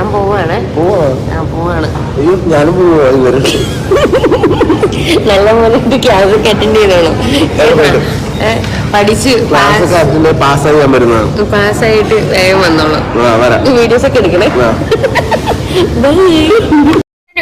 ഞാൻ പോവാണ്. പോവാണ്? ഞാനും പോവാ നല്ല പോലെ ക്ലാസ് അറ്റൻഡ് ചെയ്തോളൂ. പഠിച്ച് പാസ്സായിട്ട് വേഗം വന്നോളൂ. വീഡിയോസ് ഒക്കെ എടുക്കണേ. ആ.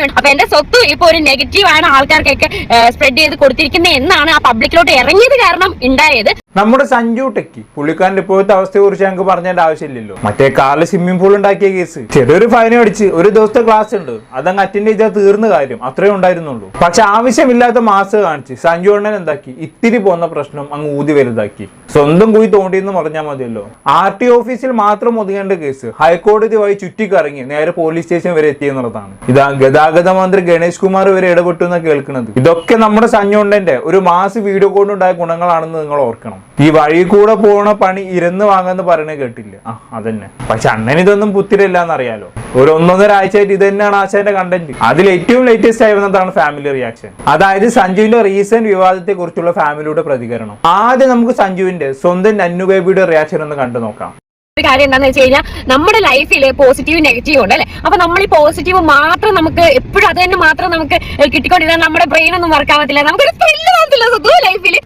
ബൈ അപ്പൊ എന്റെ സ്വത്ത് ഇപ്പൊ ഒരു നെഗറ്റീവ് ആണ് ആൾക്കാർക്കൊക്കെ സ്പ്രെഡ് ചെയ്ത് കൊടുത്തിരിക്കുന്നത് എന്നാണ് ആ പബ്ലിക്കിലോട്ട് ഇറങ്ങിയത് കാരണം ഉണ്ടായത്. നമ്മുടെ സഞ്ജു ടെക്കി പുള്ളിക്കാരന്റെ ഇപ്പോഴത്തെ അവസ്ഥയെ കുറിച്ച് ഞങ്ങൾക്ക് പറഞ്ഞതിന്റെ ആവശ്യമില്ലല്ലോ. മറ്റേ കാറിൽ സ്വിമ്മിംഗ് പൂൾ ഉണ്ടാക്കിയ കേസ് ചെറിയൊരു ഫൈൻ അടിച്ച് ഒരു ദിവസത്തെ ക്ലാസ് ഉണ്ട്. അതങ്ങ് അറ്റൻഡ് ചെയ്താൽ തീർന്ന കാര്യം. അത്രേ ഉണ്ടായിരുന്നുള്ളൂ. പക്ഷെ ആവശ്യമില്ലാത്ത മാസ് കാണിച്ച് സഞ്ജു അണ്ണൻ എന്താക്കി? ഇത്തിരി പോന്ന പ്രശ്നം അങ്ങ് ഊതി വലുതാക്കി. സ്വന്തം കുഴി തോണ്ടിയെന്ന് പറഞ്ഞാൽ മതിയല്ലോ. ആർ ടി ഓഫീസിൽ മാത്രം ഒതുങ്ങേണ്ട കേസ്. ഹൈക്കോടതി വഴി ചുറ്റിക്കറങ്ങി നേരെ പോലീസ് സ്റ്റേഷൻ വരെ എത്തിയെന്നുള്ളതാണ്. ഇതാ ഗതാഗത മന്ത്രി ഗണേഷ് കുമാർ വരെ ഇടപെട്ടു എന്നാണ് കേൾക്കുന്നത് ഇതൊക്കെ നമ്മുടെ സഞ്ജുണ്ടന്റെ ഒരു മാസ് വീഡിയോ കൊണ്ടുണ്ടായ ഗുണങ്ങളാണെന്ന് നിങ്ങൾ ഓർക്കണം. ഈ വഴി കൂടെ പോണ പണി ഇരന്ന് വാങ്ങാന്ന് പറയണേ കേട്ടില്ല. ആ അതന്നെ. പക്ഷെ അണ്ണൻ ഇതൊന്നും പുത്തിരില്ല എന്നറിയാലോ ഒരു ഒന്നൊന്നര ആഴ്ചയായിട്ട് ഇത് തന്നെയാണ് ആശാന്റെ കണ്ടന്റ് അതിൽ ഏറ്റവും ലേറ്റസ്റ്റ് ആയി വന്നതാണ് ഫാമിലി റിയാക്ഷൻ അതായത് സഞ്ജുവിന്റെ റീസെന്റ് വിവാദത്തെ കുറിച്ചുള്ള ഫാമിലിയുടെ പ്രതികരണം. ആദ്യം നമുക്ക് സഞ്ജുവിന്റെ സ്വന്തം നന്നു ബേബിയുടെ റിയാക്ഷൻ ഒന്ന് കണ്ടു നോക്കാം. ഒരു കാര്യം എന്താണെന്ന് വെച്ച് കഴിഞ്ഞാൽ നമ്മുടെ ലൈഫിൽ പോസിറ്റീവ് നെഗറ്റീവ് ഉണ്ട് അല്ലേ? അപ്പൊ നമ്മൾ ഈ പോസിറ്റീവ് മാത്രം നമുക്ക് എപ്പോഴും അത് തന്നെ മാത്രം നമുക്ക് കിട്ടിക്കൊണ്ടിരുന്നാൽ നമ്മുടെ ബ്രെയിൻ ഒന്നും വർക്ക് ആവത്തില്ല. നമുക്കൊരു സ്വന്തം ലൈഫിൽ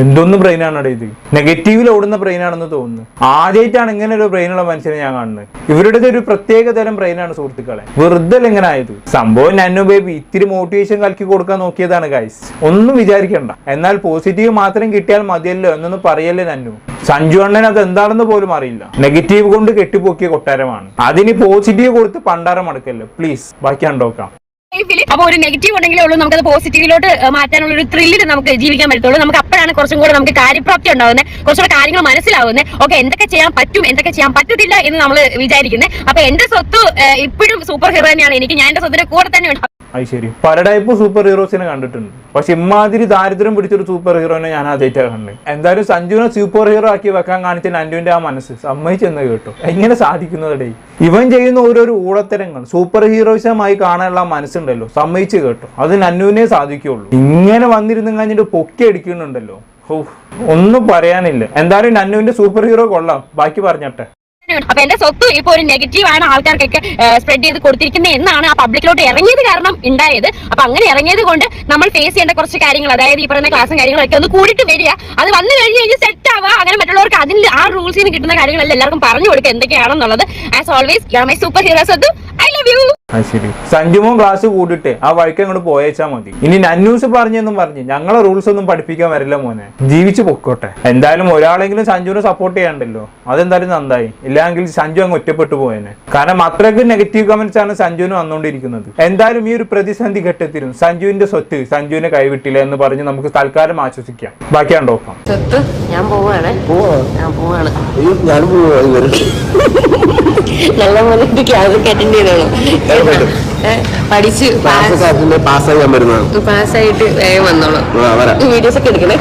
എന്തൊന്നും ബ്രെയിനാണ് ഇത്? നെഗറ്റീവിൽ ഓടുന്ന ബ്രെയിനാണെന്ന് തോന്നുന്നു. ആദ്യമായിട്ടാണ് ഇങ്ങനെ ഒരു ബ്രെയിനുള്ള മനുഷ്യനെ ഞാൻ കാണുന്നത്. ഇവരുടെ ഒരു പ്രത്യേക തരം ബ്രെയിനാണ് സുഹൃത്തുക്കളെ. വെറുതെ എങ്ങനെ ആയത്. സംഭവം നന്നു ബേബി ഇത്തിരി മോട്ടിവേഷൻ കലക്കി കൊടുക്കാൻ നോക്കിയതാണ് ഗൈസ് ഒന്നും വിചാരിക്കണ്ട. എന്നാൽ പോസിറ്റീവ് മാത്രം കിട്ടിയാൽ മതിയല്ലോ എന്നൊന്നും പറയല്ലേ നന്നു. സഞ്ജു അണ്ണൻ അത് എന്താണെന്ന് പോലും അറിയില്ല. നെഗറ്റീവ് കൊണ്ട് കെട്ടിപ്പോക്കിയ കൊട്ടാരമാണ്. അതിന് പോസിറ്റീവ് കൊടുത്ത് പണ്ടാരം അടക്കല്ലേ പ്ലീസ് ബാക്കി കണ്ടോക്കാം അപ്പൊ ഒരു നെഗറ്റീവ് ഉണ്ടെങ്കിലേ ഉള്ളൂ നമുക്കത് പോസിറ്റീവിലോട്ട് മാറ്റാനുള്ള ഒരു ത്രില്ലിൽ നമുക്ക് ജീവിക്കാൻ പറ്റത്തുള്ളൂ. നമുക്ക് അപ്പോഴാണ് കുറച്ചും കൂടെ നമുക്ക് കാര്യപ്രാപ്തി ഉണ്ടാവുന്നത് കുറച്ചുകൂടെ കാര്യങ്ങൾ മനസ്സിലാവുന്നത് ഓക്കെ എന്തൊക്കെ ചെയ്യാൻ പറ്റും എന്തൊക്കെ ചെയ്യാൻ പറ്റത്തില്ല എന്ന് നമ്മൾ വിചാരിക്കുന്നത് അപ്പൊ എന്റെ സ്വത്ത് ഇപ്പോഴും സൂപ്പർ ഹീറോ തന്നെയാണ് എനിക്ക്. ഞാൻ എന്റെ സ്വത്തിന്റെ കൂടെ തന്നെ ശരി. പല ടൈപ്പ് സൂപ്പർ ഹീറോസിനെ കണ്ടിട്ടുണ്ട്. പക്ഷെ ഇമാതിരി ദാരിദ്ര്യം പിടിച്ചൊരു സൂപ്പർ ഹീറോനെ ഞാൻ ആദ്യമായിട്ടാണ് കണ്ടത് എന്തായാലും സഞ്ജുവിനെ സൂപ്പർ ഹീറോ ആക്കി വെക്കാൻ കാണിച്ച നന്റുവിന്റെ ആ മനസ്സ് സമ്മതിച്ചെന്ന് കേട്ടോ. എങ്ങനെ സാധിക്കുന്നതടേ? ഇവൻ ചെയ്യുന്ന ഓരോരോ ഊളത്തരങ്ങൾ സൂപ്പർ ഹീറോയിസമായി കാണാനുള്ള മനസ്സുണ്ടല്ലോ. സമ്മതിച്ച് കേട്ടോ. അത് നന്നുവിനെ സാധിക്കുള്ളൂ. ഇങ്ങനെ വന്നിരുന്നു കഴിഞ്ഞിട്ട് പൊക്കി അടിക്കുന്നുണ്ടല്ലോ. ഓ ഒന്നും പറയാനില്ല. എന്തായാലും നന്നുവിന്റെ സൂപ്പർ ഹീറോ കൊള്ളാം. ബാക്കി പറഞ്ഞട്ടെ. അപ്പൊ എന്റെ സ്വത്ത് ഇപ്പൊ ഒരു നെഗറ്റീവ് ആണ് ആൾക്കാർക്കൊക്കെ സ്പ്രെഡ് ചെയ്ത് കൊടുത്തിരിക്കുന്നത് എന്നാണ് ആ പബ്ലിക്കിലോട്ട് ഇറങ്ങിയത് കാരണം ഉണ്ടായത്. അപ്പൊ അങ്ങനെ ഇറങ്ങിയത് കൊണ്ട് നമ്മൾ ഫേസ് ചെയ്യേണ്ട കുറച്ച് കാര്യങ്ങൾ അതായത് ഈ പറയുന്ന ക്ലാസ്സും കാര്യങ്ങളൊക്കെ ഒന്ന് കൂടിയിട്ട് വരിക. അത് വന്നു കഴിഞ്ഞ് കഴിഞ്ഞ് സെറ്റ് ആവുക. അങ്ങനെ മറ്റുള്ളവർക്ക് അതിൽ ആ റൂൾസിൽ നിന്ന് കിട്ടുന്ന കാര്യങ്ങളെല്ലാം എല്ലാവർക്കും പറഞ്ഞു കൊടുക്കുക എന്തൊക്കെയാണെന്നുള്ളത്. ആസ് ഓൾവേസ് സൂപ്പർ ഹീറോസ് അത് സഞ്ജുമോൻ ക്ലാസ് കൂടിട്ട് ആ വഴിക്ക് അങ്ങോട്ട് പോയേച്ചാ മതി. ഇനി നന്യൂസ് പറഞ്ഞെന്നും പറഞ്ഞു ഞങ്ങളെ റൂൾസ് ഒന്നും പഠിപ്പിക്കാൻ വരില്ല മോനെ. ജീവിച്ചു പൊക്കോട്ടെ. എന്തായാലും ഒരാളെങ്കിലും സഞ്ജുവിനെ സപ്പോർട്ട് ചെയ്യാണ്ടല്ലോ. അതെന്തായാലും നന്നായി. ഇല്ലെങ്കിൽ സഞ്ജു അങ്ങ് ഒറ്റപ്പെട്ടു പോയേനെ. കാരണം അത്രയ്ക്ക് നെഗറ്റീവ് കമന്റ്സ് ആണ് സഞ്ജുവിന് വന്നുകൊണ്ടിരിക്കുന്നത് എന്തായാലും ഈ ഒരു പ്രതിസന്ധി ഘട്ടത്തിലും സഞ്ജുവിന്റെ സ്വത്ത് സഞ്ജുവിനെ കൈവിട്ടില്ല എന്ന് പറഞ്ഞ് നമുക്ക് തൽക്കാലം ആശ്വസിക്കാം. ബാക്കി കണ്ടോക്കാം സ്വത്ത് ഞാൻ പോവാണ്. പോവാ. ഞാൻ പോവാണ്. നല്ല പോലെ അറ്റൻഡ് ചെയ്തോളൂ. പഠിച്ച് പാസ്സായി ഞാൻ വരുന്നതാണ്. പാസ്സായിട്ട് വേഗം വന്നോളൂ. വീഡിയോസ് ഒക്കെ എടുക്കണേ.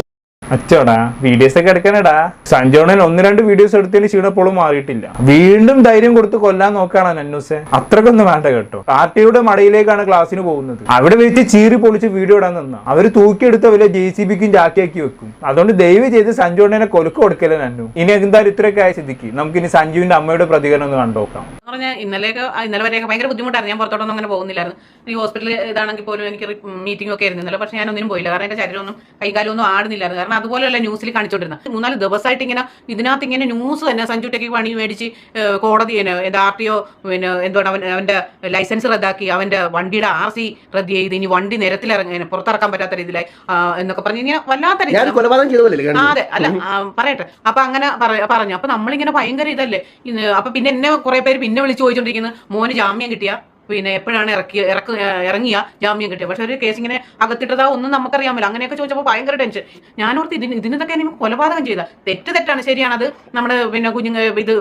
അച്ചോടാ വീഡിയോസ് ഒക്കെ എടുക്കാനടാ സഞ്ജോണൻ ഒന്ന് രണ്ട് വീഡിയോസ് എടുത്തതിന് ക്ഷീണപ്പോളും മാറിയിട്ടില്ല. വീണ്ടും ധൈര്യം കൊടുത്ത് കൊല്ലാൻ നോക്കാണ് നന്നൂസെ. അത്രക്കൊന്നും വേണ്ട കേട്ടോ. പാർട്ടിയുടെ മടയിലേക്കാണ് ക്ലാസ്സിന് പോകുന്നത്. അവിടെ വെച്ച് ചീറി പൊളിച്ച് വീഡിയോ ഇടാൻ നിന്ന. അവർ തൂക്കിയെടുത്ത വല്ല ജെ സി ബിക്കും ജാക്കിയാക്കി വെക്കും. അതുകൊണ്ട് ദയവ് ചെയ്ത് സഞ്ജോണനെ കൊലക്ക് കൊടുക്കല്ല നന്നു. ഇനി എന്തായാലും ഇത്രയൊക്കെ ആയ സ്ഥിതിക്ക്. നമുക്ക് ഇനി സഞ്ജുവിന്റെ അമ്മയുടെ പ്രതികരണം ഒന്ന് ഇന്നലെ പറഞ്ഞാൽ ഇന്നലെയൊക്കെ ഇന്നലെ വരെയൊക്കെ ഭയങ്കര ബുദ്ധിമുട്ടായിരുന്നു. ഞാൻ പുറത്തോട്ടൊന്നും അങ്ങനെ പോകുന്നില്ലായിരുന്നു. ഈ ഹോസ്പിറ്റലിൽ ഇതാണെങ്കിൽ പോലും എനിക്ക് മീറ്റിംഗ് ഒക്കെ ആയിരുന്നു ഇന്നലെ. പക്ഷേ ഞാൻ ഒന്നിനും പോയില്ല. കാരണം എന്റെ ശരീരമൊന്നും കൈകാലം ഒന്നും ആടുന്നില്ലായിരുന്നു. കാരണം അതുപോലെയല്ല ന്യൂസിൽ കാണിച്ചുകൊണ്ടിരുന്നത് മൂന്നാൽ ദിവസമായിട്ട് ഇങ്ങനെ ഇതിനകത്ത് ഇങ്ങനെ ന്യൂസ് തന്നെ സഞ്ജു ടെക്കി പണി മേടിച്ച് കോടതി കോടതി ആർ ടി ഒ പിന്നെ എന്താണ് അവൻ അവന്റെ ലൈസൻസ് റദ്ദാക്കി അവന്റെ വണ്ടിയുടെ ആർ സി റദ്ദ് ചെയ്ത് ഇനി വണ്ടി നിരത്തിലിറങ്ങി പുറത്തിറക്കാൻ പറ്റാത്ത രീതിയിലായി എന്നൊക്കെ പറഞ്ഞ് ഇങ്ങനെ വല്ലാത്ത രീതി അതെ അല്ല പറയട്ടെ. അപ്പൊ അങ്ങനെ പറഞ്ഞു. അപ്പൊ നമ്മളിങ്ങനെ ഭയങ്കര ഇതല്ലേ? അപ്പൊ പിന്നെ എന്നെ കുറെ പേര് പിന്നെ വിളിച്ചു ചോദിച്ചോണ്ടിരിക്കുന്നത് മോന് ജാമ്യം കിട്ടിയ? പിന്നെ എപ്പോഴാണ് ഇറക്കി ഇറക്ക ഇറങ്ങിയ ജാമ്യം കിട്ടിയ പക്ഷെ ഒരു കേസ് ഇങ്ങനെ അകത്തിട്ടതാ ഒന്നും നമുക്കറിയാമല്ലോ. അങ്ങനെയൊക്കെ ചോദിച്ചപ്പോൾ ഭയങ്കര ടെൻഷൻ ഞാനോർത്ത് ഇതിന് ഇതിനൊക്കെ നിങ്ങൾ കൊലപാതകം ചെയ്ത. തെറ്റ് തെറ്റാണ്. ശരിയാണത്. നമ്മുടെ പിന്നെ കുഞ്ഞുങ്ങൾ ഇത്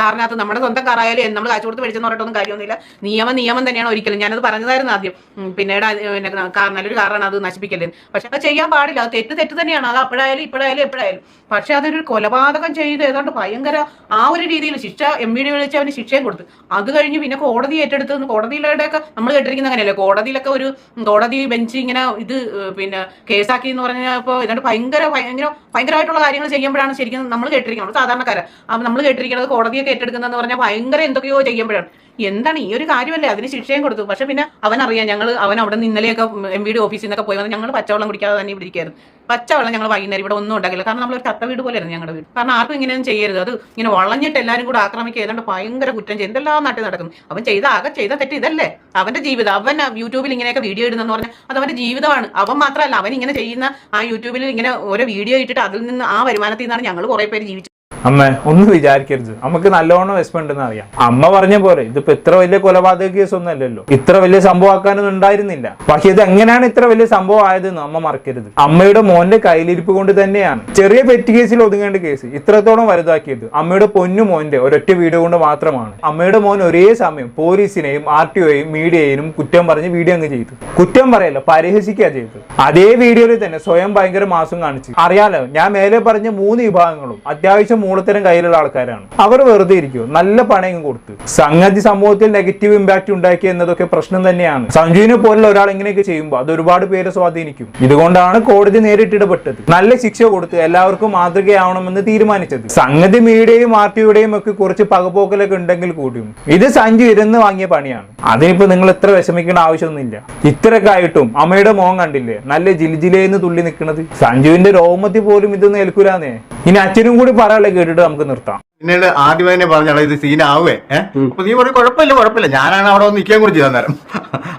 കാറിനകത്ത് നമ്മുടെ സ്വന്തം കാറായാലും നമ്മൾ കാശ് കൊടുത്ത് മേടിച്ചെന്ന് പറഞ്ഞിട്ടൊന്നും കാര്യമൊന്നുമില്ല. നിയമം നിയമം തന്നെയാണ് ഒരിക്കലും. ഞാനത് പറഞ്ഞതായിരുന്നു ആദ്യം. പിന്നീട് പിന്നെ കാർ നല്ലൊരു കാറാണ് അത് നശിപ്പിക്കല്ലേ പക്ഷെ അത് ചെയ്യാൻ പാടില്ല. അത് തെറ്റ് തെറ്റ് തന്നെയാണ്. അത് അപ്പോഴായാലും ഇപ്പോഴായാലും എപ്പോഴായാലും. പക്ഷെ അതൊരു കൊലപാതകം ചെയ്ത് ഏതാണ്ട് ഭയങ്കര ആ ഒരു രീതിയിൽ ശിക്ഷ എം വിളിച്ച് അവന് ശിക്ഷയും കൊടുത്തു. അത് കഴിഞ്ഞ് പിന്നെ കോടതി ഏറ്റെടുത്ത് കോടതിയിലൂടെ ഒക്കെ നമ്മൾ കേട്ടിരിക്കുന്ന അങ്ങനെയല്ലേ? കോടതിയിലൊക്കെ ഒരു കോടതി ബെഞ്ച് ഇങ്ങനെ ഇത് പിന്നെ കേസാക്കി എന്ന് പറഞ്ഞാൽ ഇപ്പോൾ ഇതാണ്ട് ഭയങ്കര ഭയങ്കര ഭയങ്കരമായിട്ടുള്ള കാര്യങ്ങൾ ചെയ്യുമ്പോഴാണ് ശരിക്കും നമ്മൾ കേട്ടിരിക്കുന്നത്. നമ്മൾ അപ്പം നമ്മൾ കേട്ടിരിക്കുന്നത് കോടതിയൊക്കെ ഏറ്റെടുക്കുന്നതെന്ന് പറഞ്ഞാൽ ഭയങ്കര എന്തൊക്കെയോ ചെയ്യുമ്പോഴാണ്. എന്താണ് ഈ ഒരു കാര്യമല്ലേ? അതിന് ശിക്ഷയും കൊടുത്തു. പക്ഷെ പിന്നെ അവൻ അറിയാം ഞങ്ങൾ അവൻ അവിടെ നിന്ന് ഇന്നലെയൊക്കെ എം വിയുടെ ഓഫീസിൽ നിന്നൊക്കെ പോയി വന്ന് ഞങ്ങൾ പച്ചവെള്ളം കുടിക്കാതെ തന്നെ ഇവിടെ ഇരിക്കായിരുന്നു. പച്ചവെള്ളം ഞങ്ങൾ വൈകുന്നേരം ഇവിടെ ഒന്നും ഉണ്ടാക്കില്ല. കാരണം നമ്മളൊരു തത്ത വീട് പോലെയായിരുന്നു ഞങ്ങളുടെ വീട്. കാരണം ആർക്കും ഇങ്ങനെയൊന്നും ചെയ്യരുത്. അത് ഇങ്ങനെ വളഞ്ഞിട്ട് എല്ലാവരും കൂടെ ആക്രമിക്കുക ഏതാണ്ട് ഭയങ്കര കുറ്റം ചെയ്യും എന്തെല്ലാം നാട്ടിൽ നടക്കുന്നു. അവൻ ചെയ്ത ആകെ ചെയ്ത തെറ്റ് ഇതല്ലേ? അവന്റെ ജീവിതം അവൻ യൂട്യൂബിൽ ഇങ്ങനെയൊക്കെ വീഡിയോ ഇടുന്നെന്ന് പറഞ്ഞാൽ അത് അവന്റെ ജീവിതമാണ്. അവൻ മാത്രമല്ല അവൻ ഇങ്ങനെ ചെയ്യുന്ന ആ യൂട്യൂബിൽ ഇങ്ങനെ ഓരോ വീഡിയോ ഇട്ടിട്ട് അതിൽ നിന്ന് ആ വരുമാനത്തിൽ നിന്നാണ് ഞങ്ങൾ കുറെ പേര് ജീവിച്ചത്. അമ്മ ഒന്നും വിചാരിക്കരുത്. നമുക്ക് നല്ലോണം വിശപ്പുണ്ടെന്ന് അറിയാം. അമ്മ പറഞ്ഞ പോലെ ഇതിപ്പോ ഇത്ര വലിയ കൊലപാതക കേസ് ഒന്നും അല്ലല്ലോ ഇത്ര വലിയ സംഭവം ആക്കാനൊന്നും ഉണ്ടായിരുന്നില്ല. പക്ഷെ ഇത് എങ്ങനെയാണ് ഇത്ര വലിയ സംഭവം ആയതെന്ന് അമ്മ മറക്കരുത്. അമ്മയുടെ മോന്റെ കയ്യിലിരിപ്പ് കൊണ്ട് തന്നെയാണ് ചെറിയ പെറ്റ് കേസിൽ ഒതുങ്ങേണ്ട കേസ് ഇത്രത്തോളം വലുതാക്കിയത് അമ്മയുടെ പൊന്നു മോന്റെ ഒരൊറ്റ വീഡിയോ കൊണ്ട് മാത്രമാണ്. അമ്മയുടെ മോൻ ഒരേ സമയം പോലീസിനെയും ആർ ടി ഒയും മീഡിയയും കുറ്റം പറഞ്ഞ് വീഡിയോ അങ്ങ് ചെയ്തു. കുറ്റം പറയല്ല പരിഹസിക്കുക ചെയ്തു അതേ വീഡിയോയിൽ തന്നെ സ്വയം ഭയങ്കര മാസം കാണിച്ചു. അറിയാലോ ഞാൻ മേലെ പറഞ്ഞ മൂന്ന് വിഭാഗങ്ങളും അത്യാവശ്യം മൂളത്തരം കയ്യിലുള്ള ആൾക്കാരാണ്. അവർ വെറുതെ ഇരിക്കും. നല്ല പണയും കൊടുത്ത്. സംഗതി സമൂഹത്തിൽ നെഗറ്റീവ് ഇമ്പാക്ട് ഉണ്ടാക്കി എന്നതൊക്കെ പ്രശ്നം തന്നെയാണ്. സഞ്ജുവിനെ പോലുള്ള ഒരാൾ ഇങ്ങനെയൊക്കെ ചെയ്യുമ്പോൾ അത് ഒരുപാട് പേരെ സ്വാധീനിക്കും. ഇതുകൊണ്ടാണ് കോടതി നേരിട്ട് ഇടപെട്ടത്. നല്ല ശിക്ഷ കൊടുത്ത് എല്ലാവർക്കും മാതൃകയാവണമെന്ന് തീരുമാനിച്ചത്. സംഗതി മീഡിയയും ആർ ടിയുടെയും ഒക്കെ കുറച്ച് പകപോക്കലൊക്കെ ഉണ്ടെങ്കിൽ കൂടിയും ഇത് സഞ്ജു ഇരുന്ന് വാങ്ങിയ പണിയാണ്. അതിനിപ്പോ നിങ്ങൾ എത്ര വിഷമിക്കേണ്ട ആവശ്യമൊന്നുമില്ല. ഇത്രയൊക്കെ ആയിട്ടും അമ്മയുടെ മോൻ കണ്ടില്ലേ? നല്ല ജിലിജിലേന്ന് തുള്ളി നിൽക്കുന്നത് സഞ്ജുവിന്റെ രോമത്തിൽ പോലും ഇതൊന്നും ഏൽക്കൂലാന്നേ. ഇനി അച്ഛനും കൂടി പറയാനുള്ള കേട്ടിട്ട് നമുക്ക് നിർത്താം. പിന്നീട് ആദ്യം തന്നെ പറഞ്ഞാൽ ഇത് സീനാവേ. ഏഹ് അപ്പൊ നീ പറയും കുഴപ്പമില്ല കുഴപ്പമില്ല. ഞാനാണ് അവിടെ വന്ന് നിൽക്കാൻ കുറിച്ച് തന്നേരം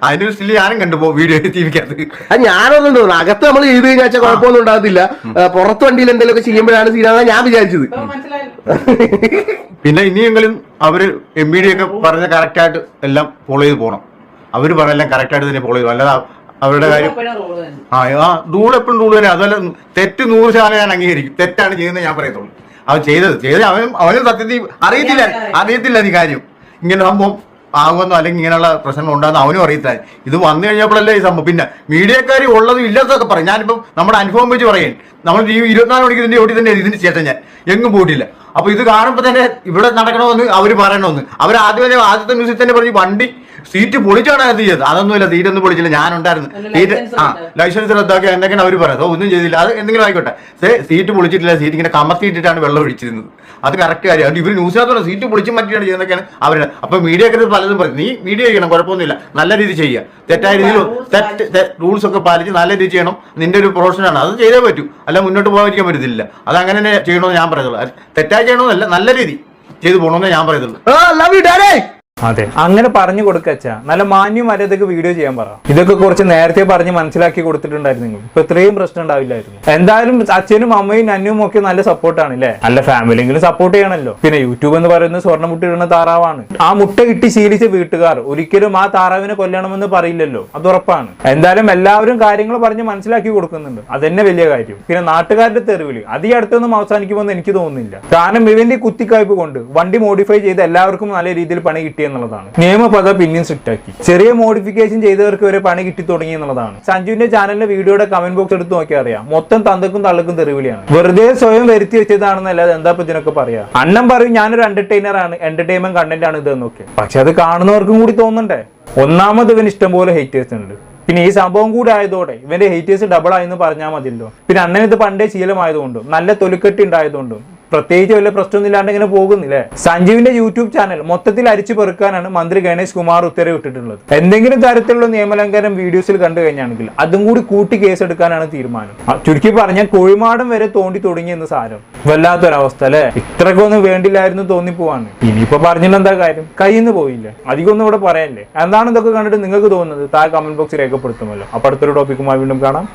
അതിനൊരു സ്റ്റിൽ ഞാനും കണ്ടുപോ വീഡിയോ ടിവിക്കകത്ത് അത് ഞാനൊന്നും തോന്നുന്നു അകത്ത് നമ്മൾ ചെയ്ത് കഴിഞ്ഞാൽ കുഴപ്പമൊന്നും ഉണ്ടാകത്തില്ല. പുറത്ത് വണ്ടിയിൽ എന്തെങ്കിലുമൊക്കെ ചെയ്യുമ്പോഴാണ് സീനാന്ന് ഞാൻ വിചാരിച്ചത്. പിന്നെ ഇനിയെങ്കിലും അവർ എം ബി ഡി ഒക്കെ പറഞ്ഞ കറക്റ്റ് ആയിട്ട് എല്ലാം ഫോളോ ചെയ്ത് പോകണം അവർ പറഞ്ഞെല്ലാം കറക്റ്റ് ആയിട്ട് തന്നെ ഫോളോ ചെയ്തു അല്ലാതെ അവരുടെ കാര്യം ആ ആ റൂൾ എപ്പോഴും റൂൾ തന്നെ. അതുപോലെ തെറ്റ് നൂറ് ശതമാനം ഞാൻ അംഗീകരിക്കും. തെറ്റാണ് ചെയ്യുന്നത് ഞാൻ പറയത്തുള്ളൂ. അവൻ ചെയ്തത്. ചെയ്തത് അവൻ അവന് സത്യത്തിൽ അറിയത്തില്ല. അറിയത്തില്ല നീ കാര്യം. ഇങ്ങനെ സംഭവം ആകുമെന്നോ അല്ലെങ്കിൽ ഇങ്ങനെയുള്ള പ്രശ്നങ്ങൾ ഉണ്ടാകുന്ന അവനും അറിയത്തില്ല. ഇത് വന്നു കഴിഞ്ഞപ്പോഴല്ലേ ഈ സംഭവം. പിന്നെ മീഡിയക്കാർ ഉള്ളതും ഇല്ലാത്തതൊക്കെ പറയും. ഞാനിപ്പം നമ്മുടെ അനുഭവം വെച്ച് പറയും നമ്മൾ ഈ ഇരുപത്തിനാല് മണിക്ക് ഇതിന്റെ ഓടി തന്നെ ഇതിന് ചേട്ടൻ ഞാൻ. എങ്ങും പോയിട്ടില്ല. അപ്പൊ ഇത് കാണുമ്പോൾ തന്നെ ഇവിടെ നടക്കണമെന്ന് അവർ പറയണമെന്ന് അവർ ആദ്യം തന്നെ ആദ്യത്തെ ന്യൂസിൽ തന്നെ പറഞ്ഞു വണ്ടി സീറ്റ് പൊളിച്ചാണ് അത് ചെയ്തത്. അതൊന്നുമില്ല സീറ്റ് ഒന്നും പൊളിച്ചില്ല ഞാനുണ്ടായിരുന്നു. സീറ്റ് ആ ലൈസൻസ് റദ്ദാക്കി എന്തൊക്കെയാണ് അവർ പറയുന്നത്? ഒന്നും ചെയ്തില്ല. അത് എന്തെങ്കിലും ആയിക്കോട്ടെ. സീറ്റ് പൊളിച്ചിട്ടില്ല സീറ്റ് ഇങ്ങനെ കമർത്തിയിട്ടിട്ടാണ് വെള്ളം ഒഴിച്ചിരുന്നത്. അത് കറക്റ്റ് കാര്യം. അതുകൊണ്ട് ഇവർ ന്യൂസിനകത്തോടെ സീറ്റ് പൊളിച്ച് മാറ്റിയാണ് ചെയ്യുന്നതൊക്കെയാണ് അവർ അപ്പൊ മീഡിയക്കാർ പലതും പറയും. നീ മീഡിയ ചെയ്യണം കുഴപ്പമൊന്നുമില്ല. നല്ല രീതി ചെയ്യുക. തെറ്റായ രീതിയിൽ തെറ്റ് റൂൾസ് ഒക്കെ പാലിച്ച് നല്ല രീതി ചെയ്യണം. നിന്റെ ഒരു പ്രൊഫഷനാണ് അത് ചെയ്തേ പറ്റൂ. അല്ല മുന്നോട്ട് പോകാതിരിക്കാൻ പറ്റത്തില്ല. അത് അങ്ങനെ തന്നെ ചെയ്യണമെന്ന് ഞാൻ പറയുന്നത് തെറ്റായി ചെയ്യണമെന്നല്ല നല്ല രീതി. ചെയ്തു പോകണമെന്നേ ഞാൻ പറയുന്നുള്ളൂ. ലവ് അതെ. അങ്ങനെ പറഞ്ഞു കൊടുക്കച്ചാ നല്ല മാന്യം മര്യാദയ്ക്ക് വീഡിയോ ചെയ്യാൻ പറ. ഇതൊക്കെ കുറച്ച് നേരത്തെ പറഞ്ഞ് മനസ്സിലാക്കി കൊടുത്തിട്ടുണ്ടായിരുന്നു ഇപ്പൊ ഇത്രയും പ്രശ്നം ഉണ്ടാവില്ലായിരുന്നു. എന്തായാലും അച്ഛനും അമ്മയും അന്നും ഒക്കെ നല്ല സപ്പോർട്ടാണ് അല്ലേ നല്ല ഫാമിലിയെങ്കിലും സപ്പോർട്ട് ചെയ്യണമല്ലോ പിന്നെ യൂട്യൂബ് എന്ന് പറയുന്നത് സ്വർണ മുട്ട ഇടുന്ന താറാവാണ്. ആ മുട്ട കിട്ടി ശീലിച്ച വീട്ടുകാർ ഒരിക്കലും ആ താറാവിനെ കൊല്ലണമെന്ന് പറയില്ലല്ലോ. അത് ഉറപ്പാണ്. എന്തായാലും എല്ലാവരും കാര്യങ്ങൾ പറഞ്ഞ് മനസ്സിലാക്കി കൊടുക്കുന്നുണ്ട്. അതന്നെ വലിയ കാര്യം. പിന്നെ നാട്ടുകാരുടെ തെരുവിൽ. അത് ഈ അടുത്തൊന്നും അവസാനിക്കുമെന്ന് എനിക്ക് തോന്നുന്നില്ല. കാരണം ഇവന്റെ കുത്തിക്കായ്പ് കൊണ്ട് വണ്ടി മോഡിഫൈ ചെയ്ത് എല്ലാവർക്കും നല്ല രീതിയിൽ പണി കിട്ടി എന്നുള്ളതാണ്. നിയമപദ പിന്നെയും സ്ട്രിക്റ്റ് ആക്കി ചെറിയ മോഡിഫിക്കേഷൻ ചെയ്തവർക്ക് വരെ പണി കിട്ടി തുടങ്ങി എന്നുള്ളതാണ്. സഞ്ജുവിന്റെ ചാനലിലെ വീഡിയോയുടെ കമന്റ് ബോക്സ് എടുത്ത് നോക്കിയാൽ അറിയാം. മൊത്തം തന്തക്കും തള്ളക്കും തെറിവിളിയാണ്. വെറുതെ സ്വയം വരുത്തി വെച്ചതാണെന്നല്ലാതെ എന്താ ഇപ്പൊ ഇതിനൊക്കെ പറയാ? അണ്ണം പറയും ഞാനൊരു എന്റർടൈനർ ആണ്. എന്റർടൈൻമെന്റ് കണ്ടന്റ് ആണ് ഇത് എന്നൊക്കെ പക്ഷെ അത് കാണുന്നവർക്കും കൂടി തോന്നണ്ടേ ഒന്നാമത് ഇവന് ഇഷ്ടംപോലെ ഹേറ്റേഴ്സ് ഉണ്ട്. പിന്നെ ഈ സംഭവം കൂടി ആയതോടെ ഇവന്റെ ഹേറ്റേഴ്സ് ഡബിൾ ആയെന്ന് പറഞ്ഞാൽ മതിയല്ലോ. പിന്നെ അണ്ണൻ ഇത് പണ്ടേ ശീലമായതുകൊണ്ടും നല്ല തൊലിക്കെട്ടി ഉണ്ടായതുകൊണ്ടും പ്രത്യേകിച്ച് വലിയ പ്രശ്നമൊന്നും ഇല്ലാണ്ട് ഇങ്ങനെ പോകുന്നില്ലേ? സഞ്ജീവിന്റെ യൂട്യൂബ് ചാനൽ മൊത്തത്തിൽ അരിച്ചു പെറുക്കാനാണ് മന്ത്രി ഗണേഷ് കുമാർ ഉത്തരവിട്ടിട്ടുള്ളത് എന്തെങ്കിലും തരത്തിലുള്ള നിയമലംഘനം വീഡിയോസിൽ കണ്ടു കഴിഞ്ഞാണെങ്കിൽ അതും കൂടി കൂട്ടി കേസെടുക്കാനാണ് തീരുമാനം. ചുരുക്കി പറഞ്ഞാൽ കോഴിമാടം വരെ തോണ്ടി തുടങ്ങി എന്ന് സാരം. വല്ലാത്തൊരവസ്ഥ അല്ലെ? ഇത്രക്കൊന്നും വേണ്ടില്ലായിരുന്നു തോന്നിപ്പോവാണ്. ഇനിയിപ്പോ പറഞ്ഞിട്ട് എന്താ കാര്യം? കയ്യിൽ നിന്ന് പോയില്ലേ അധികമൊന്നും ഇവിടെ പറയാനില്ലേ എന്താണ് ഇതൊക്കെ കണ്ടിട്ട് നിങ്ങൾക്ക് തോന്നുന്നത്? താഴെ കമന്റ് ബോക്സിൽ രേഖപ്പെടുത്തുമല്ലോ. അപ്പൊ അടുത്തൊരു ടോപ്പിക്കുമായി വീണ്ടും കാണാം.